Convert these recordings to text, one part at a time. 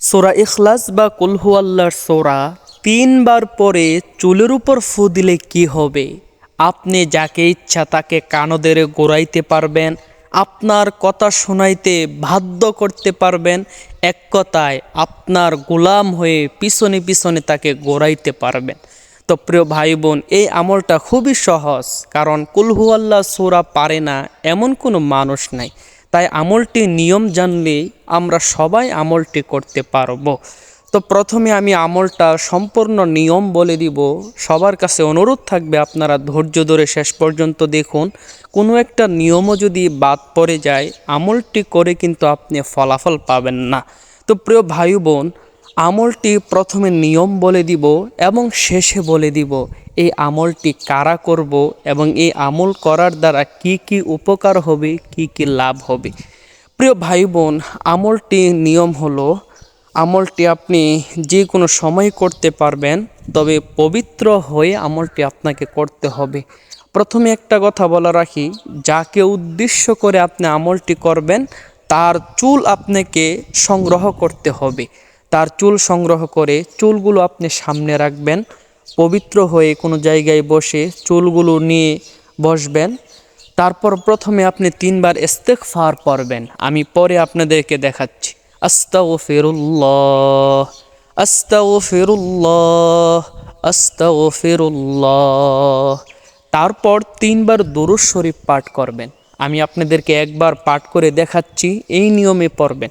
সোরা ইখলাস বা কুলহু আল্লাহর সোরা তিনবার পরে চুলের উপর ফু দিলে কি হবে? আপনি যাকে ইচ্ছা তাকে কানদেরে গোড়াইতে পারবেন, আপনার কথা শোনাইতে বাধ্য করতে পারবেন, এক কথায় আপনার গোলাম হয়ে পিছনে পিছনে তাকে গোড়াইতে পারবেন। তো প্রিয় ভাই বোন এই আমলটা খুবই সহজ, কারণ কুলহু আল্লাহ সোরা পারে না এমন কোনো মানুষ নাই। তাই আমলটি নিয়ম জানলেই আমরা সবাই আমলটি করতে পারব। তো প্রথমে আমি আমলটা সম্পূর্ণ নিয়ম বলে দিব। সবার কাছে অনুরোধ থাকবে আপনারা ধৈর্য ধরে শেষ পর্যন্ত দেখুন। কোনো একটা নিয়মও যদি বাদ পড়ে যায়, আমলটি করে কিন্তু আপনি ফলাফল পাবেন না। তো প্রিয় ভাই বোন আমলটি প্রথমে নিয়ম বলে দিব এবং শেষে বলে দিব। এই আমলটি কারা করব এবং এই আমল করার দ্বারা কি কি উপকার হবে, কি কি লাভ হবে? প্রিয় ভাই বোন আমলটি নিয়ম হলো, আমলটি আপনি যে কোনো সময় করতে পারবেন, তবে পবিত্র হয়ে আমলটি আপনাকে করতে হবে। প্রথমে একটা কথা বলা রাখি, যাকে উদ্দেশ্য করে আপনি আমলটি করবেন, তার চুল আপনাকে সংগ্রহ করতে হবে। তার চুল সংগ্রহ করে চুলগুলো আপনি সামনে রাখবেন। পবিত্র হয়ে কোনো জায়গায় বসে চুলগুলো নিয়ে বসবেন। তারপর প্রথমে আপনি তিনবার ইস্তেকফার পড়বেন। আমি পরে আপনাদেরকে দেখাচ্ছি। আস্তাও ফিরুল্লাহ আস্তাও ফিরুল্লাহ আস্তাও ফিরুল্লাহ তারপর তিনবার দুরুজ শরীফ পাঠ করবেন। আমি আপনাদেরকে একবার পাঠ করে দেখাচ্ছি। এই নিয়মে পড়বেন।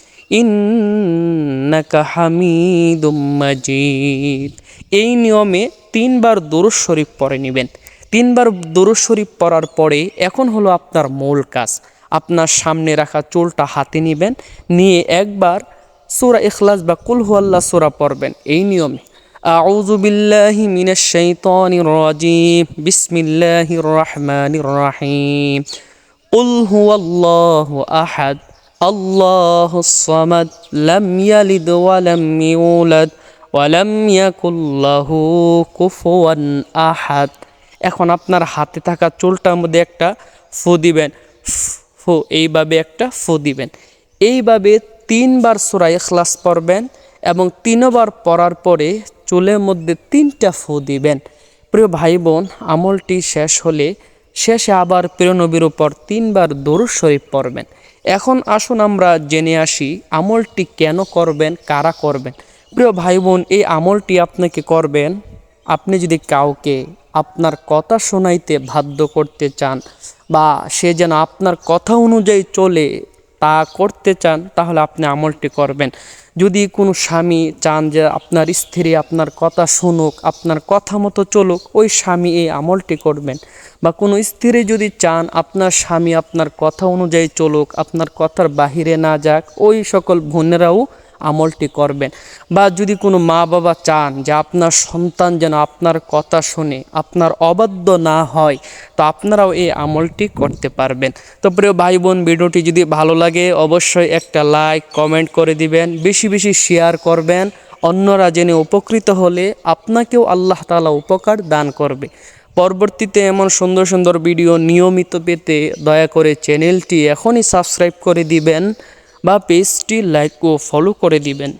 ইন্নাকা হামিদুম মাজিদ এই নিয়মে তিনবার দুরুজ শরীফ পরে নেবেন তিনবার দুরুজ শরীফ পড়ার পরে এখন হলো আপনার মূল কাজ আপনার সামনে রাখা চুলটা হাতে নেবেন নিয়ে একবার সুরা ইখলাস বা কুলহু আল্লাহ সুরা পড়বেন এই নিয়মে أعوذ بالله من الشيطان الرجيم بسم الله الرحمن الرحيم قل هو الله أحد الله الصمد لم يلد ولم يولد ولم يكن له كفوا أحد এখন আপনার হাতে থাকা চুলটার মধ্যে একটা ফু দিবেন ফু এইভাবে একটা ফু দিবেন এইভাবে তিনবার সুরা ইখলাস পড়বেন এবং তিনবার পড়ার পরে চুলের মধ্যে তিনটা ফু দিবেন প্রিয় ভাই বোন আমলটি শেষ হলে শেষে আবার প্রিয় নবীর উপর তিনবার দরুদ শরীফ পড়বেন এখন আসুন আমরা জেনে আসি আমলটি কেন করবেন, কারা করবেন। প্রিয় ভাই বোন এই আমলটি আপনাকে করবেন, আপনি যদি কাউকে আপনার কথা শোনাইতে বাধ্য করতে চান বা সে যেন আপনার কথা অনুযায়ী চলে তা করতে চান, তাহলে আপনি আমলটি করবেন। যদি কোনো স্বামী চান যে আপনার স্ত্রী আপনার কথা শুনুক, আপনার কথা মতো চলুক, ওই স্বামী এই আমলটি করবেন। বা কোনো স্ত্রী যদি চান আপনার স্বামী আপনার কথা অনুযায়ী চলুক, আপনার কথার বাহিরে না যাক, ওই সকল বোনেরাও আমলটি করবেন। বা যদি কোনো মা বাবা চান যে আপনার সন্তান যেন আপনার কথা শুনে, আপনার অবাধ্য না হয়, তো আপনারাও এই আমলটি করতে পারবেন। তো প্রিয় ভাই বোন ভিডিওটি যদি ভালো লাগে, অবশ্যই একটা লাইক, কমেন্ট করে দিবেন, বেশি বেশি শেয়ার করবেন। অন্যরা জেনে উপকৃত হলে আপনাকেও আল্লাহ তালা উপকার দান করবে। পরবর্তীতে এমন সুন্দর সুন্দর ভিডিও নিয়মিত পেতে দয়া করে চ্যানেলটি এখনই সাবস্ক্রাইব করে দিবেন বা পেজটি লাইক ও ফলো করে দিবেন।